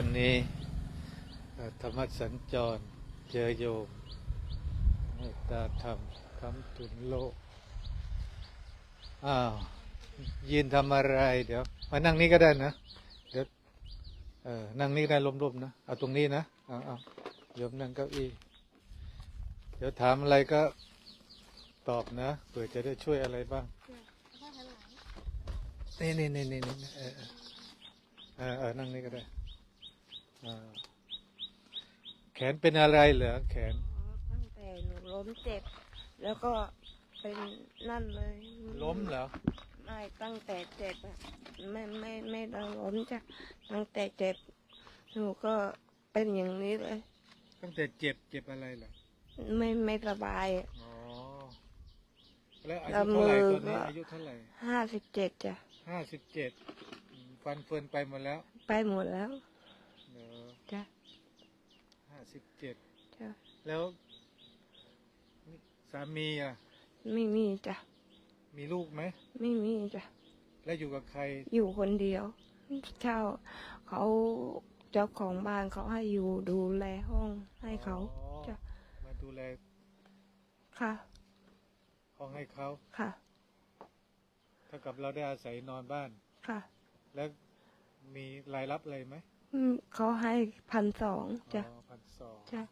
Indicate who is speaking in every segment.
Speaker 1: วันนี้ธรรมสัญจรเจอโยมเมตตาธรรมคำจุนโลก อ้าว ยืนทำอะไร เดี๋ยว มานั่งนี่ก็ได้นะ เดี๋ยวเออนั่งนี่ได้ลมๆนะ เอาตรงนี้นะเอาเอาโยมนั่งเก้าอี้เดี๋ยวถามอะไรก็ตอบนะเผื่อจะได้ช่วยอะไรบ้างนี่นี่นี่นี่นี่เออเออเออเออนั่งนี่ก็ได้ แขนเป็นอะไรเหรอแขน
Speaker 2: ตั้งแต่หนูล้มเจ็บ แล้วก็เป็นนั่นเลย
Speaker 1: ล้มเหรอ
Speaker 2: ไม่ตั้งแต่เจ็บอะไม่ไม่ไม่ได้ล้มจ้ะตั้งแต่เจ็บหนูก็เป็นอย่างนี้เลย
Speaker 1: ตั้งแต่เจ็บเจ็บอะไรเหรอ
Speaker 2: ไม่ไม่สบายอะ
Speaker 1: อ๋อ แล้วอา
Speaker 2: แล้
Speaker 1: ยุ
Speaker 2: ว
Speaker 1: เท่าไหร่
Speaker 2: มือ
Speaker 1: ตอนนี้
Speaker 2: ก็
Speaker 1: อายุเท่าไหร่
Speaker 2: ห้าสิบเจ็ดจ้ะ
Speaker 1: ห้าสิบเจ็ดฟันเฟือนไปหมดแล้ว
Speaker 2: ไปหมดแล้ว
Speaker 1: เหรอ
Speaker 2: จ้ะ
Speaker 1: ห้า สิบเจ็ด
Speaker 2: จ้ะ
Speaker 1: แล้วนี่สามีอะ
Speaker 2: ไม่มีจ้ะ
Speaker 1: มีลูกไหม
Speaker 2: ไม่มีจ้ะ
Speaker 1: แล้วอยู่กับใคร
Speaker 2: อยู่คนเดียวเช่าเขาเจ้าของบ้านเขาให้อยู่ดูแลห้องให้เขา
Speaker 1: อ๋อ
Speaker 2: จ้ะ
Speaker 1: มาดูแล
Speaker 2: ค่ะ
Speaker 1: ห้องให้เขา
Speaker 2: ค่ะ
Speaker 1: เท่ากับเราได้อาศัยนอนบ้าน
Speaker 2: ค่ะ
Speaker 1: แล้วมีรายรับอะไรไหม
Speaker 2: อืมเขาให้พันสองจ้ะ
Speaker 1: พันสอง
Speaker 2: จ้ะ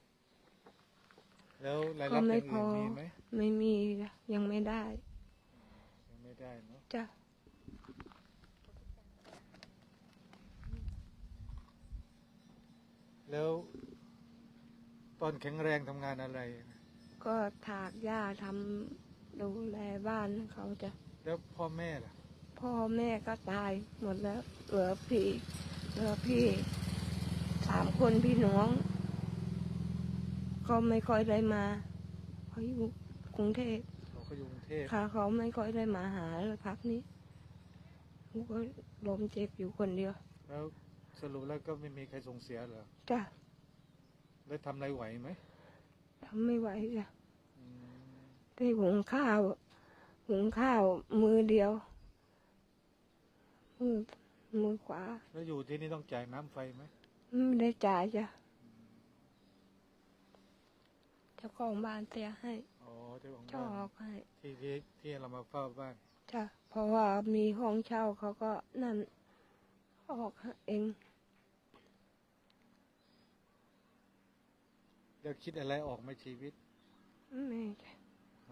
Speaker 1: แล้วรายรับ
Speaker 2: ก็
Speaker 1: อ
Speaker 2: ไม่
Speaker 1: ย่าง
Speaker 2: พ
Speaker 1: อื่
Speaker 2: อ
Speaker 1: นมีไหม
Speaker 2: ไม่มีจ้ะยังไม่ได้
Speaker 1: ยังไม่ได้เนาะ
Speaker 2: จ้ะ
Speaker 1: แล้ว ตอนแข็งแรงทำงานอะไร
Speaker 2: ก็ถากหญ้าทำดูแลบ้านเขาจ้ะ
Speaker 1: แล้วพ่อแม่ล่ะ
Speaker 2: พ่อแม่ก็ตายหมดแล้วเหลือพี่ เหลือพี่สามคนพี่น้อง ก็ไม่ค่อยได้มาเขาอยู่กรุงเทพ
Speaker 1: เขาก็อยู่กรุงเทพ
Speaker 2: ค่ะเขาไม่ค่อยได้มาหาเลยพักนี้หนูก็ล้มเจ็บอยู่คนเดียว
Speaker 1: แล้วสรุปแล้วก็ไม่มีใครส่งเสียเหรอ
Speaker 2: จ้ะ
Speaker 1: แล้วทำอะไรไหวไหม
Speaker 2: ทำไม่ไหวจ้ะ
Speaker 1: อืม
Speaker 2: ได้หุงข้าวหุงข้าวมือเดียวมือ มือขวา
Speaker 1: แล้วอยู่ที่นี่ต้องจ่ายน้ำไฟไหม
Speaker 2: ไม่ได้จ่ายจ้ะเจ้าของบ้านเสียให้
Speaker 1: อ๋อเจ้าของ
Speaker 2: เจ้า
Speaker 1: บ้า
Speaker 2: ออนกให้
Speaker 1: ที่ที่ที่เรามาเฝ้าบ้าน
Speaker 2: จ้ะเพราะว่ามีห้องเช่าเขาก็นั่น ออกให้เอง
Speaker 1: แล้วคิดอะไรออกไหมชีวิต
Speaker 2: ไม่จ้ะ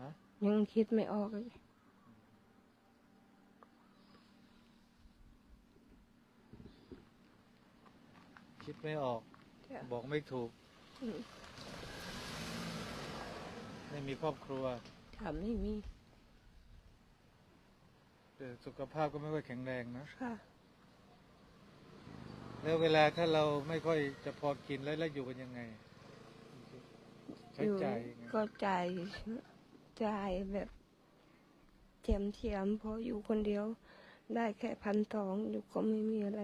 Speaker 1: ฮะ
Speaker 2: ยังคิดไม่ออกเลย
Speaker 1: คิดไม่ออก
Speaker 2: จ้ะ
Speaker 1: บอกไม่ถูก
Speaker 2: อืม
Speaker 1: ไม่มีครอบครัว
Speaker 2: จ้ะไม่มี
Speaker 1: แต่สุขภาพก็ไม่ค่อยแข็งแรงนะ
Speaker 2: ค่ะ
Speaker 1: แล้วเวลาถ้าเราไม่ค่อยจะพอกินแล้วแล้วอยู่กันยังไง ใช้
Speaker 2: อยู่
Speaker 1: จ่ายยังไง
Speaker 2: ก็จ่ายจ่ายแบบเทียมเทียมๆเพราะอยู่คนเดียว ได้แค่พันสองอยู่ก็ไม่มีอะไร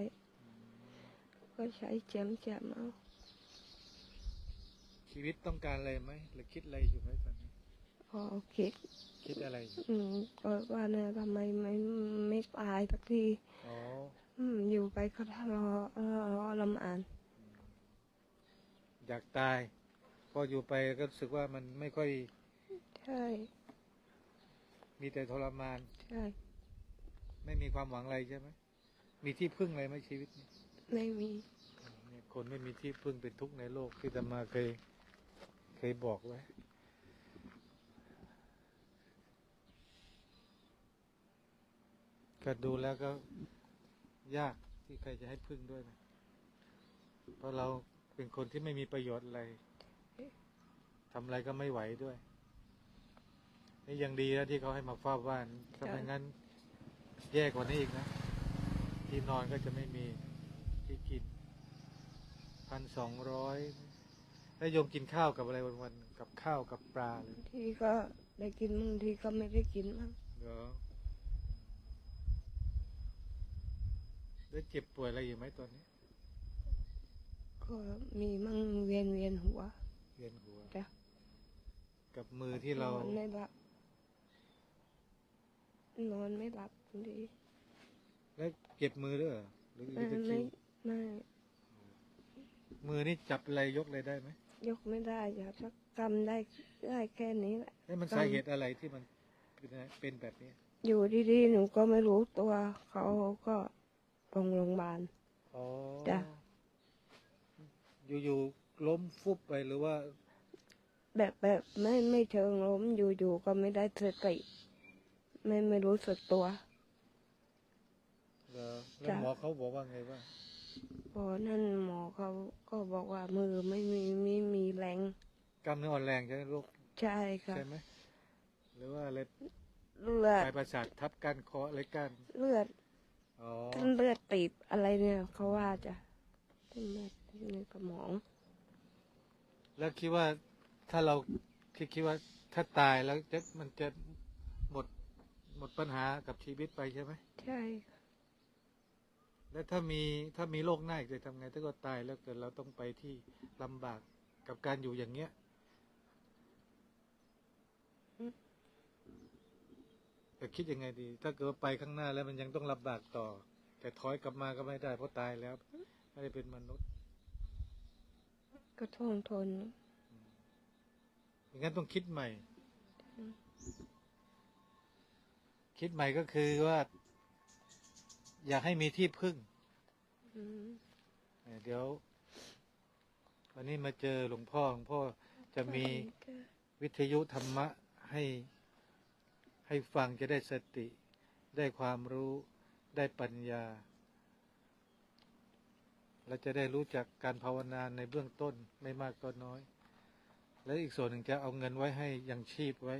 Speaker 2: ก็ใช้เจียมเจียมๆเอา
Speaker 1: ชีวิตต้องการอะไรไหมหรือคิดอะไรอยู่ไหมตอนนี้
Speaker 2: พอคิด
Speaker 1: คิดอะไรอยู่
Speaker 2: อืมก็ว่าเนี่ยทำไมไม่ไม่ตายสักที
Speaker 1: อ๋อ
Speaker 2: อืม อยู่ไปก็ทะเลาะเออรอลำอาน
Speaker 1: อยากตาย พออยู่ไปก็รู้สึกว่ามันไม่ค่อย
Speaker 2: ใช่
Speaker 1: มีแต่ทรมาน
Speaker 2: ใช่
Speaker 1: ไม่มีความหวังอะไรใช่ไหมมีที่พึ่งอะไรไหมชีวิตนี้
Speaker 2: ไม่มี
Speaker 1: เนี่ยคนไม่มีที่พึ่งเป็นทุกข์ในโลกที่ธรรมาเคยเคยบอกไว้ก็ดูแล้วก็ยากที่ใครจะให้พึ่งด้วยนะเพราะเราเป็นคนที่ไม่มีประโยชน์อะไรทำอะไรก็ไม่ไหวด้วยนี่ยังดีนะที่เขาให้มาเฝ้าบ้านถ้าไม่งั้น แย่กว่านี้อีกนะ ที่นอนก็จะไม่มี ที่กินพันสองร้อยแล้วโยมกินข้าวกับอะไรวันๆกับข้าวกับปลาเลย
Speaker 2: บางทีก็ได้กินบางทีก็ไม่ได้กินมั้ง
Speaker 1: เหรอแล้วเจ็บป่วยอะไรอยู่ไหมตอนนี้
Speaker 2: ก็มีมั่งเวียนเวียนหัว
Speaker 1: เวียนหัว
Speaker 2: จ้ะ
Speaker 1: กับมือที่เรา
Speaker 2: นอนไม่หลับนอนไม่หลับบางที
Speaker 1: แล้วเจ็บมือด้วยเหรอหรือห
Speaker 2: ไม่
Speaker 1: รือตะค
Speaker 2: ไม่
Speaker 1: ริว
Speaker 2: ไม่
Speaker 1: มือนี่จับอะไรยกเลยได้ไหม
Speaker 2: ยกไม่ได้จ้ะสักกำได้ได้แค่นี้แหละ
Speaker 1: แล้วมัน
Speaker 2: กำ
Speaker 1: สาเหตุอะไรที่มันเป็นเป็นแบบนี้
Speaker 2: อยู่ดีๆหนูก็ไม่รู้ตัวเขาก็ลงโรงพยาบาล
Speaker 1: อ๋อ
Speaker 2: จ้ะ
Speaker 1: อยู่ๆล้มฟุบไปหรือว่า
Speaker 2: แบบแบบไม่ไม่เชิงล้มอยู่ๆก็ไม่ได้สติไม่ไม่รู้สึกตัว
Speaker 1: เหรอแล้ว
Speaker 2: จ้ะ
Speaker 1: หมอเขาบอกว่าไงบ้าง
Speaker 2: พอนั่นหมอเขาก็บอกว่ามือไม่มีไม่มีแรง
Speaker 1: กล้ามเนื้ออ่อนแรงใช่ไหมลูก
Speaker 2: ใช่ค่ะ
Speaker 1: ใช่ไหมหรือว่าอะไร
Speaker 2: เลือด
Speaker 1: ปลายประสาททับกันคออะไรกัน
Speaker 2: เลือด
Speaker 1: อ๋อ
Speaker 2: เส้นเลือดตีบอะไรเนี่ยเขาว่าจะเส้นเลือดในสมอง
Speaker 1: แล้วคิดว่าถ้าเราคิดคิดว่าถ้าตายแล้วจะมันจะหมดหมดปัญหากับชีวิตไปใช่ไหม
Speaker 2: ใช่ค่ะ
Speaker 1: แล้วถ้ามีถ้ามีโรคหน้าอีกจะทำไงถ้าก็ตายแล้วเกิดเราต้องไปที่ลำบากกับการอยู่อย่างเงี้ยแต่คิดยังไงดี ถ้าเกิดว่าไปข้างหน้าแล้วมันยังต้องลำบากต่อ แต่ถอยกลับมาก็ไม่ได้เพราะตายแล้ว ไม่ได้เป็นมนุษย์
Speaker 2: ก็ทนทน
Speaker 1: อย่างนั้นต้องคิดใหม่ คิดใหม่ก็คือว่า อยากให้มีที่พึ่ง
Speaker 2: อืม
Speaker 1: เอ่อเดี๋ยว วันนี้มาเจอหลวงพ่อหลวงพ่อจะมีวิทยุธรรมะให้ให้ฟังจะได้สติ ได้ความรู้ได้ปัญญา เราจะได้รู้จักการภาวนาในเบื้องต้นไม่มากก็น้อย และอีกส่วนหนึ่งจะเอาเงินไว้ให้ยังชีพไว้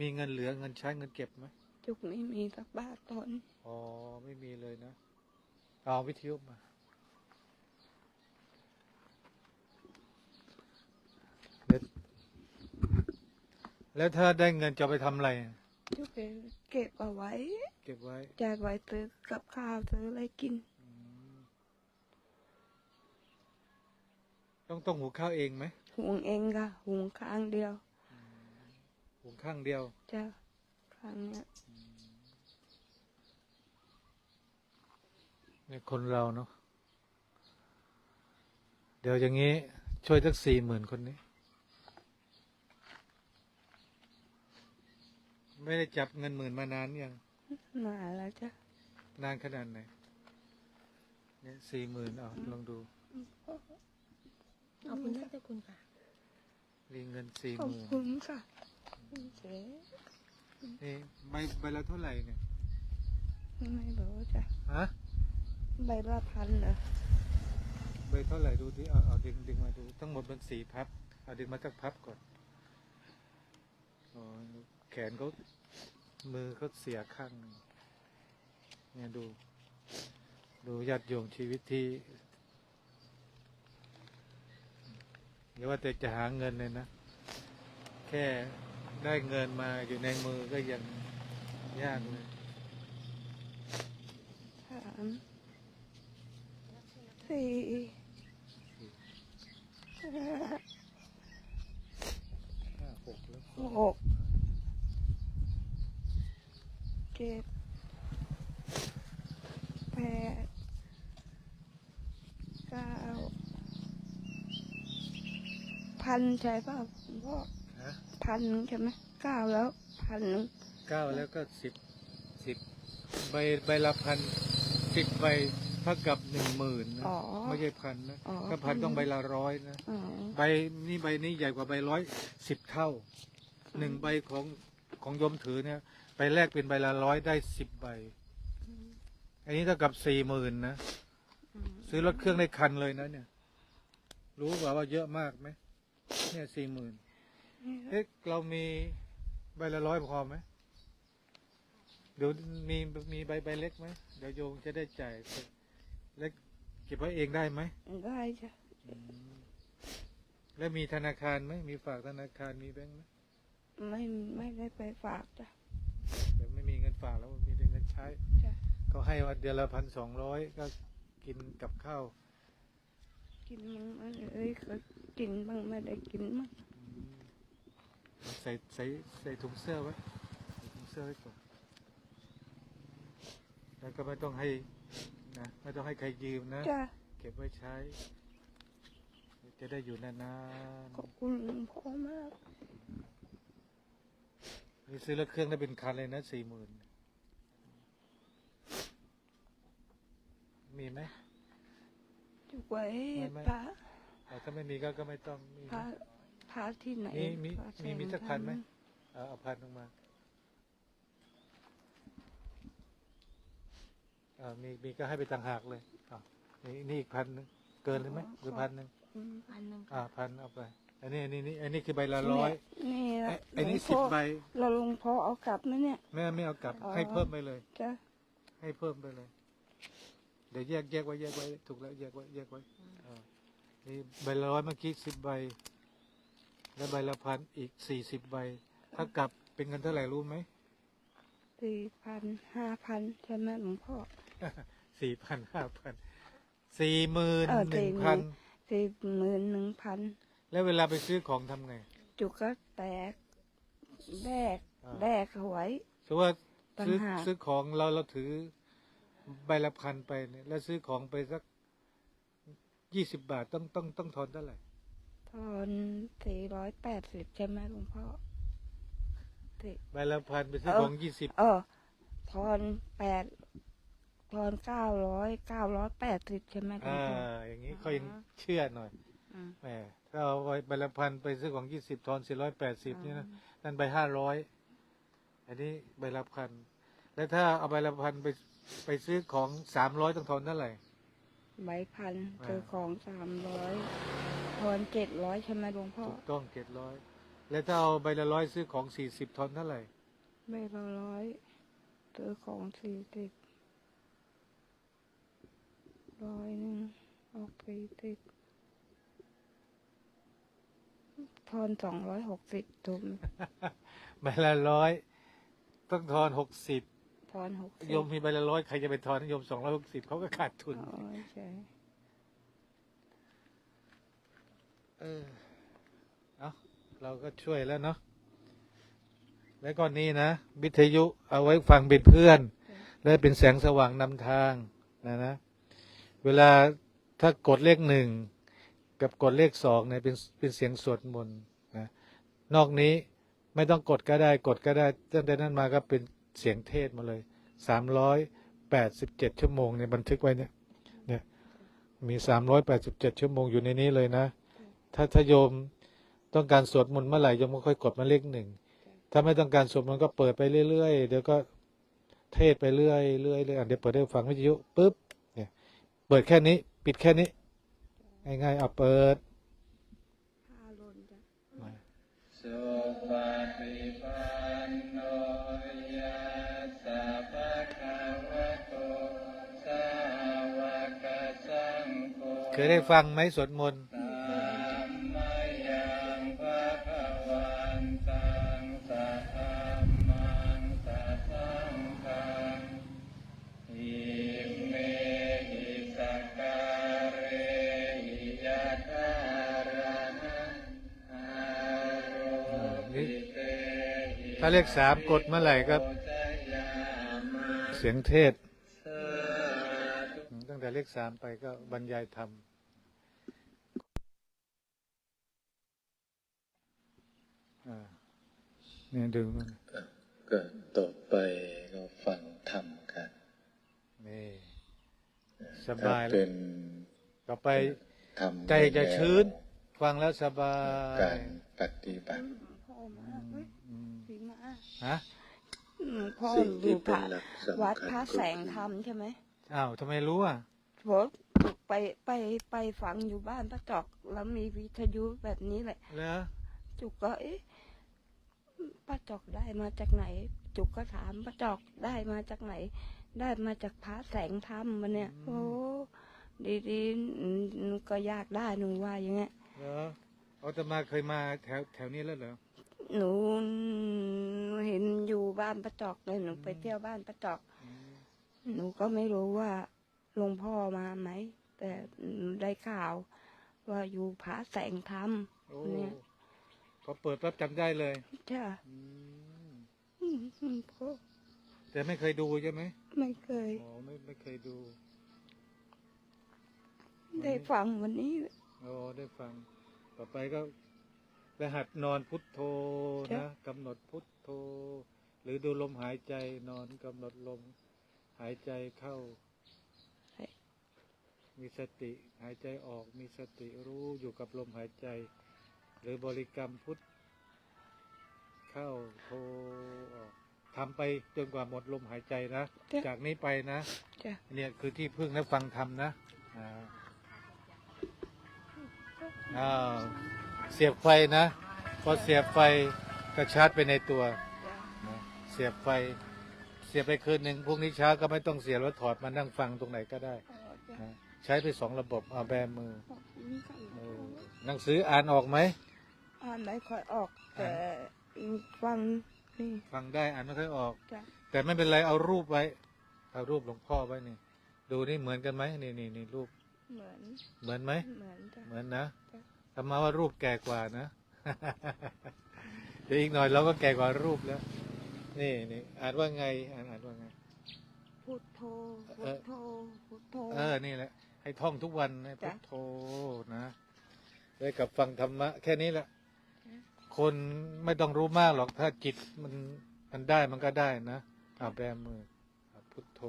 Speaker 1: มีเงินเหลือเงินใช้เงินเก็บไหม
Speaker 2: จุกไม่มีสักบาทตอน
Speaker 1: อ๋อ ไม่มีเลยนะ เอาวิทยุมาเดี๋ยวแล้วถ้าได้เงินจะเอาไปทำอะไร
Speaker 2: จุกเก็บเอาไว้
Speaker 1: เก็บไว้
Speaker 2: แจกไว้ซื้อกับข้าวซื้ออะไรกิน
Speaker 1: อืมต้องต้องหุงข้าวเองไหม
Speaker 2: หุงเองค่ะหุงข้างเดียว
Speaker 1: หุงข้างเดียว
Speaker 2: จะข้างเนี้ย
Speaker 1: เนี่ยคนเราเนาะเดี๋ยวอย่างนี้ ช่วยสักสี่หมื่นคนนี้ ไม่ได้จับเงินหมื่นมานานยัง
Speaker 2: มาแล้วจ้ะ
Speaker 1: นานขนาดไหนเนี่ยสี่หมื่นเอาลองดู
Speaker 3: ขอบคุณท่านเจ้าคุณค่ะ
Speaker 1: รีเงินสี่
Speaker 2: ขอ
Speaker 1: ห
Speaker 2: บ
Speaker 1: มื่น
Speaker 2: คุณค่ะเจ๊
Speaker 1: นี่ใบใบละเท่าไหร่เนี่ย
Speaker 2: ไม่รู้จ้ะ
Speaker 1: ฮะ
Speaker 2: ใบละพันเหรอ
Speaker 1: ใบเท่าไหร่ดูที่เอาเอาดึงดึงมาดู ทั้งหมดมันสี่พับ เอาดึงมาสักพับก่อนอ๋อแขนเขามือเขาเสียข้างหนึ่งเนี่ยดู ดูญาติโยมชีวิตที่เดี๋ยวว่าแต่จะหาเงินเลยนะ แค่ได้เงินมาอยู่ในมือก็ยังยากเลย
Speaker 2: สาม สี่ห้า
Speaker 1: หก
Speaker 2: เจ็ดแปดเก้าพันใช่ป่ะพ่อพันใช่ไหมเก้าแล้วพัน
Speaker 1: เก้าแล้วก็สิบสิบใบใบละพันสิบใบ เท่ากับหนึ่งหมื่นนะ
Speaker 2: อ๋อ
Speaker 1: ไม่ใช่พันนะ
Speaker 2: อ๋อ
Speaker 1: ถ้าพันต้องใบละร้อยนะ
Speaker 2: อ๋อ
Speaker 1: ใบนี่ใบนี้ใหญ่กว่าใบร้อยสิบเท่าหนึ่งใบของของโยมถือเนี่ยใบแรกเป็นใบละร้อยได้สิบใบ อันนี้เท่ากับสี่หมื่นนะซื้อรถเครื่องได้คันเลยนะเนี่ย รู้เปล่าว่าเยอะมากไหมเนี่ยสี่หมื่นเอ๊ะเรามีใบละร้อยพอไหมเดี๋ยวมีมีใบใบเล็กไหมเดี๋ยวโยมจะได้จ่าย เล็กเก็บไว้เองได้ไหม
Speaker 2: ได้จ้ะ
Speaker 1: แล้วมีธนาคารไหมมีฝากธนาคารมีแบงค์ไหม
Speaker 2: ไม่ไม่ได้ไปฝากจ้ะ
Speaker 1: แต่ไม่มีเงินฝากแล้วมีแต่เงินใช้
Speaker 2: จ้ะ
Speaker 1: เขาให้วันเดือนละพันสองร้อยก็กินกับข้าว
Speaker 2: กินมั้งไม่ได้เอ้ยก็กินบ้างไม่ได้กินมั้ง
Speaker 1: ใส่ใส่ใส่ถุงเสื้อไว้ใส่ถุงเสื้อไว้ก่อนแล้วก็ไม่ต้องให้ นะไม่ต้องให้ใครยืมนะ
Speaker 2: จ้ะ
Speaker 1: เก็บไว้ใช้ จะได้อยู่นาน
Speaker 2: ขอบคุณหลวงพ่อมาก
Speaker 1: ๆนี่ซื้อรถเครื่องได้เป็นคันเลยนะสี่หมื่นมีไหม
Speaker 2: จุกไว้
Speaker 1: ไม่ไม่
Speaker 2: พระ
Speaker 1: เอาถ้าไม่มีก็ก็ไม่ต้องมี
Speaker 2: พระพระที่ไหน
Speaker 1: มีมี
Speaker 2: พระแส
Speaker 1: มี
Speaker 2: ง
Speaker 1: มีสักพันไหม
Speaker 2: ธรร
Speaker 1: เอาเอาพันลงมา อ่ามีมีก็ให้ไปต่างหากเลยอ่านี่นี่อีกพันหนึงเกินเลยไหมหรือพันหนึ่ง
Speaker 2: อืม
Speaker 3: อันหนึ่ง
Speaker 1: อ่าพันเอาไป อันนี้อันนี้นี่อันนี้คือใบละร้อย
Speaker 2: นี่
Speaker 1: ไอ้
Speaker 2: ละ
Speaker 1: ไอ้นี่
Speaker 2: หลวง
Speaker 1: สิบ
Speaker 2: พ่อ
Speaker 1: ใบ
Speaker 2: เราหลวงพ่อเอากลับไหมเนี่ย
Speaker 1: ไม่ไม่เอากลับ
Speaker 2: อ๋อ
Speaker 1: ให้เพิ่มไปเลย
Speaker 2: จ้ะ
Speaker 1: ให้เพิ่มไปเลย เดี๋ยวแยกแยกไว้แยกไว้ถูกแล้วแยกไว้แยกไว้อ่านี่ใบละร้อยเมื่อกี้สิบใบ แล้วใบละพันอีกสี่สิบใบ ถ้ากลับเป็นเงินเท่าไหร่รู้ไหม
Speaker 2: สี่พันห้าพันใช่ไหมหลวงพ่อ
Speaker 1: สี่พันห้าพันสี่หมื่น
Speaker 2: เออ
Speaker 1: หนึ่ง
Speaker 2: 40,000
Speaker 1: พัน
Speaker 2: สี่หมื่นหนึ่งพัน
Speaker 1: แล้วเวลาไปซื้อของทำไง
Speaker 2: จุกก็แตกแบก
Speaker 1: อ่า
Speaker 2: แบกเอาไว้
Speaker 1: สมมติว่า
Speaker 2: ต่าง
Speaker 1: ซื้อ
Speaker 2: หาก
Speaker 1: ซื้อของเราเราถือใบละพันไปเนี่ยแล้วซื้อของไปสักยี่สิบบาทต้องต้องต้องทอนเท่าไหร่
Speaker 2: ทอนสี่ร้อยแปดสิบใช่ไหมหลวงพ่อสี่
Speaker 1: ใบละพันไปซื้อ
Speaker 2: เออ
Speaker 1: ของยี่สิบ
Speaker 2: เออทอนแปด ทอนเก้าร้อยเก้าร้อยแปดสิบใช่ไหมหลวง
Speaker 1: อ่า
Speaker 2: พ่อ
Speaker 1: อย่างนี้เขายังเชื่อหน่อย
Speaker 2: อืม
Speaker 1: แหมถ้าเอาไว้ใบละพันไปซื้อของยี่สิบทอนสี่ร้อยแปดสิบนี่นะนั่นใบห้าร้อยอันนี้ใบละพันแล้วถ้าเอาใบละพันไปไปซื้อของสามร้อยต้องทอนเท่าไหร่
Speaker 2: ใบพัน
Speaker 1: อ่า
Speaker 2: เจอของสามร้อยทอนเจ็ดร้อยใช่ไหมหลวงพ่อ
Speaker 1: ถูกต้องเจ็ดร้อยแล้วถ้าเอาใบละร้อยซื้อของสี่สิบทอนเท่าไหร่
Speaker 2: ใบละร้อยเจอของสี่สิบ ร้อยหนึ่งออกสี่สิบทอนสองร้อยหกสิบถูกไหม
Speaker 1: ใบละร้อยต้องทอนหกสิบ
Speaker 2: ทอนหกสิบ
Speaker 1: โยมมีใบละร้อยใครจะไปทอนโยมสองร้อยหกสิบเขาก็ขาดทุน
Speaker 2: อ๋อใช่
Speaker 1: เออเอาเราก็ช่วยแล้วเนาะแล้วก็นี้นะวิทยุเอาไว้ฟังเป็นเพื่อน และเป็นแสงสว่างนำทางนะนะ เวลาถ้ากดเลขหนึ่งกับกดเลขสองเนี่ยเป็นเป็นเสียงสวดมนต์นะนอกนี้ไม่ต้องกดก็ได้กดก็ได้ตั้งแต่นั้นมาก็เป็นเสียงเทศมาเลยสามร้อยแปดสิบเจ็ดชั่วโมงเนี่ยบันทึกไว้เนี่ยเนี่ยมีสามร้อยแปดสิบเจ็ดชั่วโมงอยู่ในนี้เลยนะ ถ้าถ้าโยมต้องการสวดมนต์เมื่อไหร่โยมก็ค่อยกดมาเลขหนึ่งถ้าไม่ต้องการสวดมนต์ก็เปิดไปเรื่อยๆเดี๋ยวก็เทศไปเรื่อยๆเรื่อยๆอะเดี๋ยวเปิดได้ฟังวิทยุปุ๊บ เนี่ยเปิดแค่นี้ ปิดแค่นี้ ง่ายๆเอาเปิด
Speaker 2: ห้าลนจ้ะ
Speaker 1: มา
Speaker 4: สุปฏิปันโนยัสสะภะคะวะโตสาวกสังโฆ
Speaker 1: เคยได้ฟังไหมสวดมนต์ ถ้าเลขสามกดเมื่อไหร่ก็เสียงเทศ ตั้งแต่เลขสามไปก็บรรยายธรรมอ่าเนี่ยดูมัน
Speaker 4: ก็ต่อไปก็ฟังธรรมกัน
Speaker 1: นี่ส
Speaker 4: ถ้า
Speaker 1: บายแล้
Speaker 4: เป็
Speaker 1: วนต่อไป
Speaker 4: ธรรม
Speaker 1: ใจจะชื้น ฟังแล้วสบาย
Speaker 4: การปฏิบัติ
Speaker 1: ฮะ
Speaker 2: อืมพ่อ
Speaker 4: สิ่ง
Speaker 2: ดู
Speaker 4: ที่
Speaker 2: พ
Speaker 4: เป็น
Speaker 2: ระ
Speaker 4: หลักสำคัญ
Speaker 2: วัดพระแสง
Speaker 4: ก็คือ
Speaker 2: ธรรมใช่ไหม
Speaker 1: อ้าวทำไมรู้อะ
Speaker 2: ผมไปไปไปฟังอยู่บ้านป้าจอกแล้วมีวิทยุแบบนี้แหละ
Speaker 1: แล้ว
Speaker 2: จุกก็เอ๊ะป้าจอกได้มาจากไหน จุกก็ถามป้าจอกได้มาจากไหน ได้มาจากพระแสงธรรมมันเนี่ยโอ้ดีดีๆอืมก็อยากได้หนูว่าอย่างเงี้ย
Speaker 1: แล้วอาตมาเคยมาแถวแถวนี้แล้วเหรอ
Speaker 2: หนูเห็นอยู่บ้านป้าจอกเลยหนูไปเที่ยวบ้านป้าจอก
Speaker 1: อืม
Speaker 2: หนูก็ไม่รู้ว่าหลวงพ่อมาไหม แต่หนูได้ข่าว ว่าอยู่พระแสงธรรม
Speaker 1: โอ้
Speaker 2: เนี่ย
Speaker 1: พอเปิดปั๊บจำได้เลย
Speaker 2: จ้ะ
Speaker 1: อืม
Speaker 2: อืมอืมพ่อ
Speaker 1: แต่ไม่เคยดูใช่ไหม
Speaker 2: ไม่เคย
Speaker 1: อ๋อไม่ไม่เคยดู
Speaker 2: ได้ฟังวันนี้
Speaker 1: อโอ้ได้ฟัง ต่อไปก็ ไปหัดนอนพุทโธ
Speaker 2: จ้ะ
Speaker 1: นะกำหนดพุทโธ หรือดูลมหายใจนอนกำหนดลม หายใจเข้า มีสติหายใจออกมีสติรู้อยู่กับลมหายใจ หรือบริกรรมพุทเข้าโทออกทำไปจนกว่าหมดลมหายใจนะ
Speaker 2: จ้ะ
Speaker 1: จากนี้ไปนะ
Speaker 2: จ้ะ
Speaker 1: เนี่ยคือที่พึ่งและฟังธรรมนะอ่าอ้าว เสียบไฟนะพอเสียบไฟก็ชาร์จไปในตัวนะเสียบไฟ เสียบไปคืนหนึ่งพรุ่งนี้เช้าก็ไม่ต้องเสียบแล้วถอดมานั่งฟังตรงไหนก็ได้นะใช้ไปสองระบบเอาแบมือเออหนังสืออ่านออกไหม
Speaker 2: อ่านไม่ค่อยออก แต่ฟังนี่
Speaker 1: ฟังได้อ่านไม่ค่อยออก
Speaker 2: จ้ะ
Speaker 1: แต่ไม่เป็นไรเอารูปไว้ เอารูปหลวงพ่อไว้นี่ ดูนี่เหมือนกันไหมนี่นี่นี่รูป
Speaker 2: เหมือน
Speaker 1: เหมือนไหม
Speaker 2: เหมือนจ้ะ
Speaker 1: เหมือนนะ
Speaker 2: จ้ะ
Speaker 1: ทำมาว่ารูปแก่กว่านะ เดี๋ยวอีกหน่อยเราก็แก่กว่ารูปแล้ว นี่นี่อ่านว่าไง อ่านอ่านว่าไง
Speaker 2: พุทโธ
Speaker 1: เอ
Speaker 2: พุ
Speaker 1: อ
Speaker 2: ทโธ พุทโธ
Speaker 1: เออ นี่แหละ ให้ท่องทุกวันให้พุ
Speaker 2: จ้ะ
Speaker 1: ทโธนะได้กับฟังธรรมะ แค่นี้แหละ
Speaker 2: จ้ะ
Speaker 1: คนไม่ต้องรู้มากหรอก ถ้าจิตมันมันได้มันก็ได้นะอ่าแบมืออะพุทโธ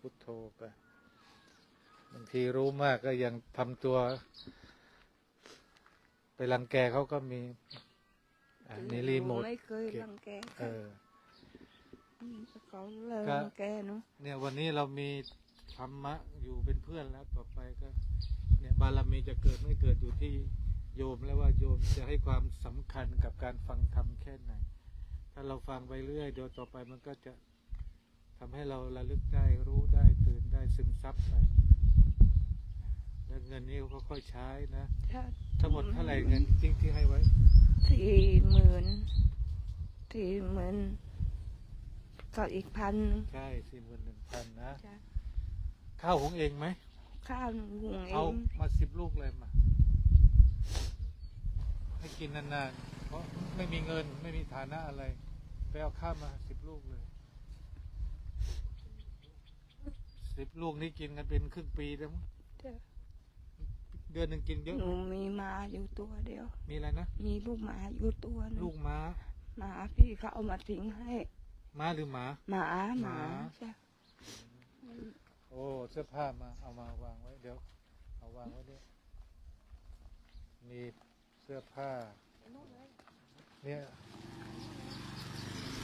Speaker 1: พุทโธไป บางทีรู้มากก็ยังทำตัว ไปรังแกเขาก็มีอะนี่รีโมท
Speaker 2: ไม่เคย
Speaker 1: เก็บ
Speaker 2: รังแก
Speaker 1: เออ
Speaker 2: มเขาเลย
Speaker 1: ก็
Speaker 2: รังแกเนาะ
Speaker 1: เนี่ยวันนี้เรามีธรรมะอยู่เป็นเพื่อนแล้วต่อไปก็ เนี่ยบารมีจะเกิดไม่เกิดอยู่ที่โยมแล้วว่าโยมจะให้ความสำคัญกับการฟังธรรมแค่ไหน ถ้าเราฟังไปเรื่อยเดี๋ยวต่อไปมันก็จะทำให้เราระลึกได้รู้ได้ตื่นได้ซึมซับไป แล้วเงินนี้ก็ค่อยๆใช้นะ
Speaker 2: ถ้า
Speaker 1: ทั้งหมดเท่าไหร่เงินจริงที่ให้ไว้
Speaker 2: สี่หมื่นสี่หมื่นก็อีกพันหนึ่ง
Speaker 1: ใช่สี่หมื่นหนึ่งพันนะ
Speaker 2: จ้ะ
Speaker 1: ข้าวหุงเองไหม
Speaker 2: ข้าวหุงเอ
Speaker 1: เอา
Speaker 2: ง
Speaker 1: มาสิบลูกเลยมาให้กินนานๆเพราะไม่มีเงินไม่มีฐานะอะไรไปเอาข้าวมาสิบลูกเลยสิบลูกนี่กินกันเป็นครึ่งปีแล้วมั้ง
Speaker 2: จ้ะ
Speaker 1: เดือนหนึ่งกินเยอะ
Speaker 2: หนูมีหมาอยู่ตัวเดียว
Speaker 1: มีอะไรนะ
Speaker 2: มีลูกหมาอยู่ตัวหนึง
Speaker 1: ลูกม้า
Speaker 2: หมาพี่เขาเอามาทิ้งให้
Speaker 1: ม้าหรือหมา
Speaker 2: หมาห
Speaker 1: ห
Speaker 2: มา
Speaker 1: มา
Speaker 2: จ้ะ
Speaker 1: โอ้เสื้อผ้ามาเอามาวางไว้เดี๋ยวเอาวางไว้ด้วยมีเสื้อผ้า เนี่ย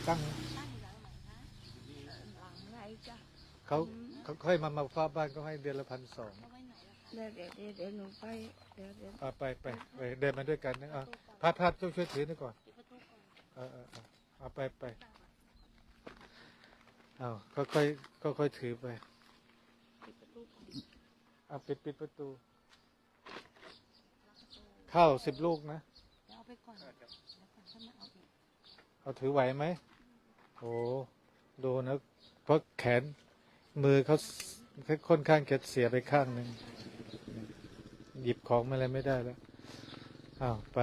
Speaker 1: ตั้ง
Speaker 2: หลังไรจ้ะ
Speaker 1: เขาเขาค่อยมามาฟ้าบ้านก็ให้เดือนละพันสอง
Speaker 2: เดี๋ยวเดี๋ยวเดี๋ยวเดี๋ยวหนูไปเดี๋ยวเดี๋ยว
Speaker 1: เอาไปไปไปเดินมาด้วยกันนะอะพัดพัดช่วยช่วยถือหน่อยก่อนเออเออเออเอาไปไปเอาค่อยค่อยค่อยค่อยๆถือไปเอาปิดปิดประตู เข้าสิบลูกนะ
Speaker 2: เอาไปก่อนแล้วก่อนค่อยมาเอาอีก
Speaker 1: เอาถือไหวไหมโอ้ดูนะ เพราะแขนมือเขาค่อนข้างจะเสียไปข้างหนึ่ง หยิบของอะไรไม่ได้แล้วอ้าวไป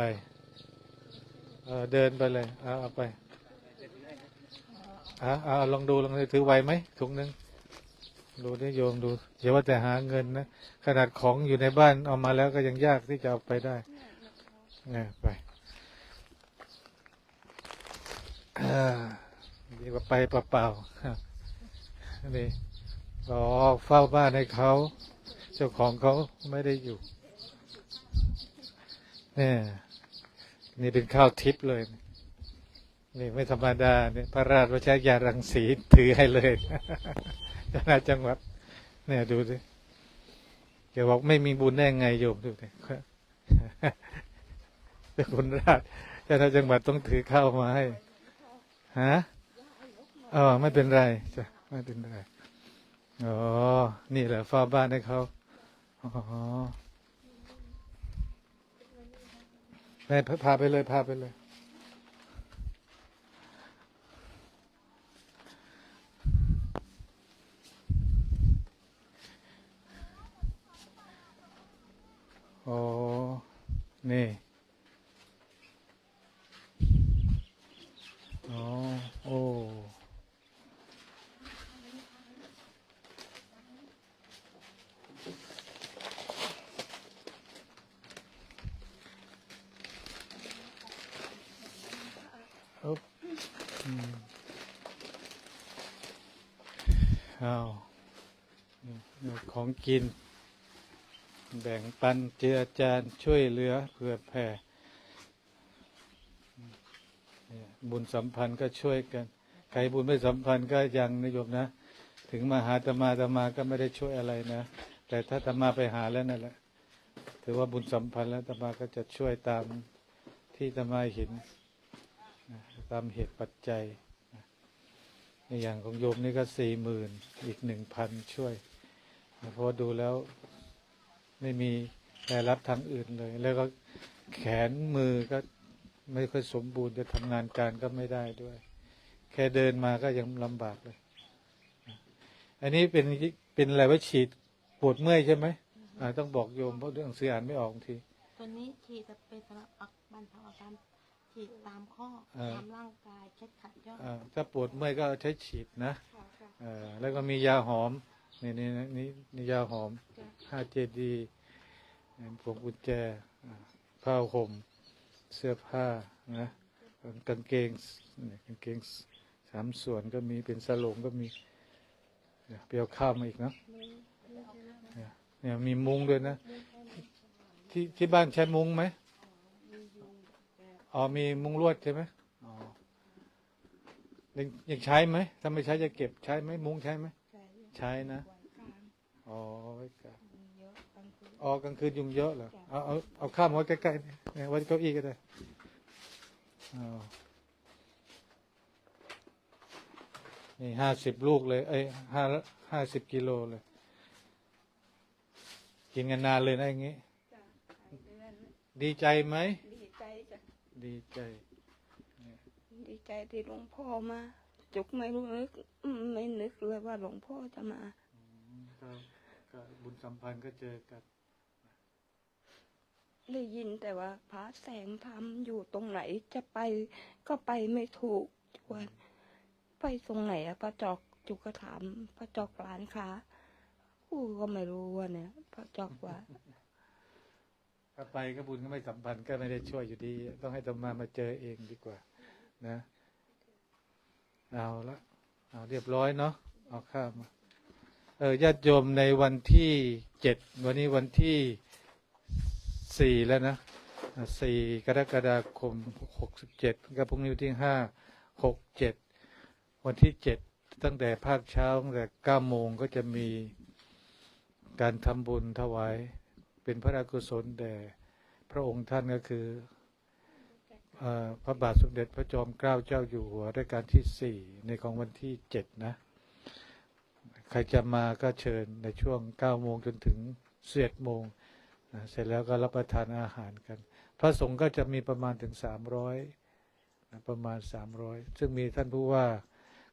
Speaker 1: เเดินไปเลยเอาเอาไปอ่าเอาลองดูลองดูถือไหวไหมถุงหนึ่งดูได้โยมดูอย่าว่าแต่หาเงินนะขนาดของอยู่ในบ้านเอามาแล้วก็ยังยากที่จะเอาไปได้เนี่ยไปอ่าดีกว่าไปเปล่าๆนี่รอเฝ้าบ้านให้เขา เจ้าของเขาไม่ได้อยู่ เนี่ยนี่เป็นข้าวทิพย์เลย นี่ไม่ธรรมดาเนี่ยพระราชวชยารังสีถือให้เลยเจ้าหน้าจังหวัด เนี่ยดูสิเดี๋ยวบอกไม่มีบุญได้ไงโยมดูสิเป็นคนราชเจ้าหน้าจังหวัดต้องถือข้าวมาให้ฮะอ๋อไม่เป็นไรจ้ะไม่เป็นไรอ๋อนี่แหละฝ้าบ้านให้เขาอ๋อ นายพาไปเลยพาไปเลย โอ้นี่อ๋อโอ้ อุ๊บอืม เอานี่นี่ของกิน แบ่งปันเจือจานช่วยเหลือเผื่อแผ่ บุญสัมพันธ์ก็ช่วยกัน ใครบุญไม่สัมพันธ์ก็ยังนิยมนะ ถึงมาหาตมาตมาก็ไม่ได้ช่วยอะไรนะ แต่ถ้าตมาไปหาแล้วนั่นแหละ ถือว่าบุญสัมพันธ์แล้วตมาก็จะช่วยตามที่ตมาเห็น ตามเหตุปัจจัย อย่างของโยมนี่ก็สี่หมื่นอีกหนึ่งพันช่วย เพราะดูแล้วไม่มีรายรับทางอื่นเลย แล้วก็แขนมือก็ไม่ค่อยสมบูรณ์จะทำงานการก็ไม่ได้ด้วย แค่เดินมาก็ยังลำบากเลย อันนี้เป็นเป็นอะไรว่าฉีดปวดเมื่อยใช่ไหมต้องบอกโยมเพราะเรื่องสื่ออ่านไม่ออกบางที
Speaker 3: ตัวนี้ฉีดจะเป็นสำหรับอักบรรเทาอาการ ฉีดตามข้อ
Speaker 1: เออ
Speaker 3: ตามร่างกายเช็ดขัดย่อ
Speaker 1: อ่าถ้าปวดเมื่อยก็ใช้ฉีดนะ
Speaker 3: ค่ะค่ะ
Speaker 1: เอ่อแล้วก็มียาหอมนี่นี่นี่นี่ยาหอมห้าเจดีพวงกุญแจอ่าผ้าห่ม เสื้อผ้านะกางเกงนี่กางเกงสามส่วนก็มีเป็นสลงก็มีเดี๋ยวเปรียวข้าวมาอีกเนาะเนี่ยเนี่ยมีมุ้งด้วยนะ ที่ที่บ้านใช้มุ้งไหม อ๋อมีมุ้งลวดใช่ไหมอ๋อยังยังใช้ไหมถ้าไม่ใช้จะเก็บใช้ไหมมุ้งใช้ไหม
Speaker 2: ใช่
Speaker 1: ใช้นะ
Speaker 2: ไว้กลาง
Speaker 1: อ๋อไว้กัน
Speaker 2: มีเยอะกลางคืน
Speaker 1: อ๋อกลางคืนยุงเยอะเหรอเอาเอาเอาข้ามไว้ใกล้ๆนี่เนี่ยไว้ที่เก้าอี้ก็ได้เอานี่ห้าสิบลูกเลยเอ้ยห้าห้าสิบกิโลเลย กินกันนานเลยนะอย่างงี้
Speaker 2: จ้ะหลายเดือน
Speaker 1: ดีใจไหม
Speaker 2: ดีใจจ้ะ
Speaker 1: ดีใจ
Speaker 2: ดีใจที่หลวงพ่อมา จุกไม่รู้นึกอืมไม่นึกเลยว่าหลวงพ่อจะมา
Speaker 1: ก็ก็บุญสัมพันธ์ก็เจอกัน
Speaker 2: ได้ยินแต่ว่าพระแสงธรรมอยู่ตรงไหนจะไปก็ไปไม่ถูกชวนไปตรงไหนอะพระจอกจุกก็ถามพระจอกร้านค้ากูก็ไม่รู้ว่าเนี่ย พระจอกว่า
Speaker 1: ถ้าไปก็บุญก็ไม่สัมพันธ์ก็ไม่ได้ช่วยอยู่ดี ต้องให้ตมามาเจอเองดีกว่า นะเอาละเอาเรียบร้อยเนาะเอาข้ามาเออญาติโยมในวันที่เจ็ดวันนี้วันที่สี่แล้วนะอะสี่กรกฎาคมหกสิบเจ็ดกับพรุ่งนี้วันที่ห้าหกเจ็ดวันที่เจ็ดตั้งแต่ภาคเช้าตั้งแต่เก้าโมงก็จะมีการทำบุญถวาย เป็นพระราชกุศลแด่พระองค์ท่านก็คืออพระบาทสมเด็จพระจอมเกล้าเจ้าอยู่หัวรัชกาลที่สี่ในของวันที่เจ็ดนะ ใครจะมาก็เชิญในช่วงเก้าโมงจนถึงสิบเอ็ดโมงนะเสร็จแล้วก็รับประทานอาหารกัน พระสงฆ์ก็จะมีประมาณถึงสามร้อยประมาณสามร้อยซึ่งมีท่านผู้ว่า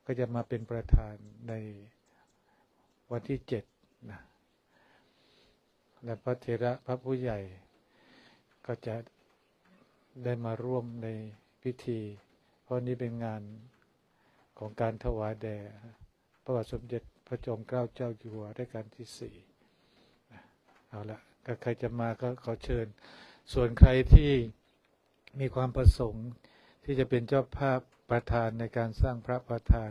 Speaker 1: ก็จะมาเป็นประธานในวันที่เจ็ดนะ และพระเถระพระผู้ใหญ่ ก็จะได้มาร่วมในพิธี เพราะนี้เป็นงานของการถวายแด่พระบาทสมเด็จพระจอมเกล้าเจ้าอยู่หัวรัชกาลที่สี่เอาละก็ใครจะมาก็ขอเชิญ ส่วนใครที่มีความประสงค์ที่จะเป็นเจ้าภาพประธานในการสร้างพระประธาน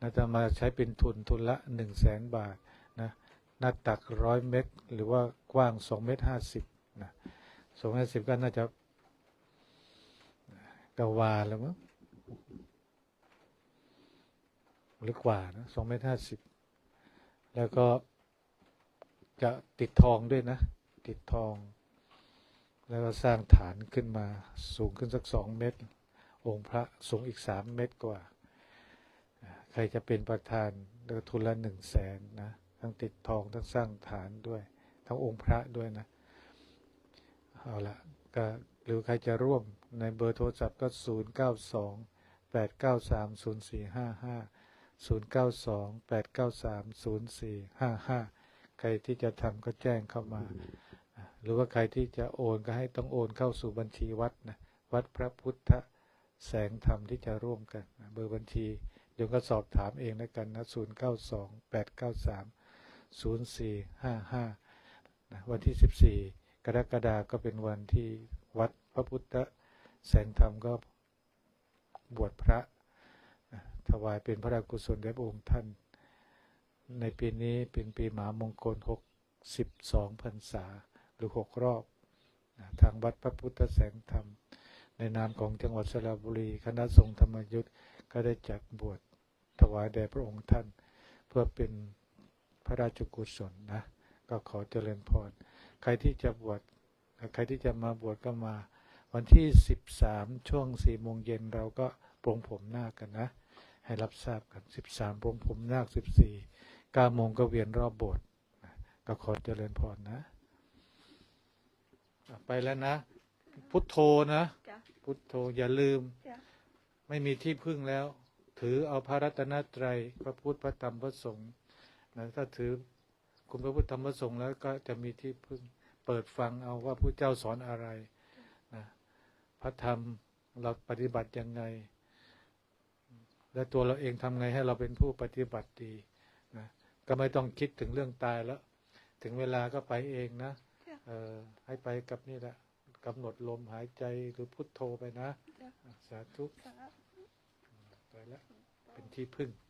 Speaker 1: นะจะมาใช้เป็นทุนทุนละหนึ่งแสนบาทนะ หน้าตักร้อยเมตร หรือว่ากว้างสองเมตรห้าสิบนะสองเมตรสิบก็น่าจะกวาแล้วมั้งหรือกว่านะสองเมตรห้าสิบแล้วก็จะติดทองด้วยนะ ติดทอง แล้วก็สร้างฐานขึ้นมาสูงขึ้นสักสองเมตร องค์พระสูงอีกสามเมตรกว่า ใครจะเป็นประธานเดือทุนละหนึ่งแสนนะ ทั้งติดทองทั้งสร้างฐานด้วย ทั้งองค์พระด้วยนะ เอาละก็หรือใครจะร่วมในเบอร์โทรศัพท์ก็ 0 9 2 8 9 3 0 4 5 5 0 9 2 8 9 3 0 4 5 5 ใครที่จะทำก็แจ้งเข้ามา หรือว่าใครที่จะโอนก็ให้ต้องโอนเข้าสู่บัญชีวัดนะวัดพระพุทธแสงธรรมที่จะร่วมกัน เบอร์บัญชีเดี๋ยวก็สอบถามเองแล้วกันนะ 0 9 2 8 9 3 0 4 5 5 วันที่ 14 กรกฎาก็เป็นวันที่วัดพระพุทธแสงธรรมก็บวชพระถวายเป็นพระราชกุศลแด่พระองค์ท่าน ในปีนี้เป็นปีหมามงคล 62พรรษาหรือ 6 รอบ ทางวัดพระพุทธแสงธรรม ในนามของจังหวัดสระบุรี คณะสงฆ์ธรรมยุทธ์ก็ได้จัดบวชถวายแด่พระองค์ท่าน เพื่อเป็น พระราชกุศลนะ ก็ขอเจริญพร ใครที่จะบวช ใครที่จะมาบวชก็มา วันที่ 13 ช่วง4โมงเย็นเราก็ปรงผมหน้าคกันนะ ให้รับทราบกัน 13 ปรงผมนาค14 9โมงก็เวียนรอบโบสถ์นะก็ขอเจริญพรนะอะไปแล้วนะ พุทโธนะ
Speaker 2: จ้ะ
Speaker 1: พุทโธอย่าลืม
Speaker 2: จ้ะ
Speaker 1: ไม่มีที่พึ่งแล้ว ถือเอาพระรัตนตรัยพระพุทธพระธรรมพระสงฆ์ นะถ้าถือคุณพระพุทธธรรมพระสงฆ์แล้วก็จะมีที่พึ่งเปิดฟังเอาว่าพระเจ้าสอนอะไรนะพระธรรมเราปฏิบัติยังไง และตัวเราเองทำไงให้เราเป็นผู้ปฏิบัติดีนะก็ไม่ต้องคิดถึงเรื่องตายแล้ว ถึงเวลาก็ไปเองนะ
Speaker 2: จ้ะ
Speaker 1: เออให้ไปกับนี่แหละกำหนดลมหายใจหรือพุทโธไปนะ
Speaker 2: จ้ะ
Speaker 1: สาธุ
Speaker 2: จ้ะ
Speaker 1: ไปแล้วเป็นที่พึ่ง
Speaker 2: จ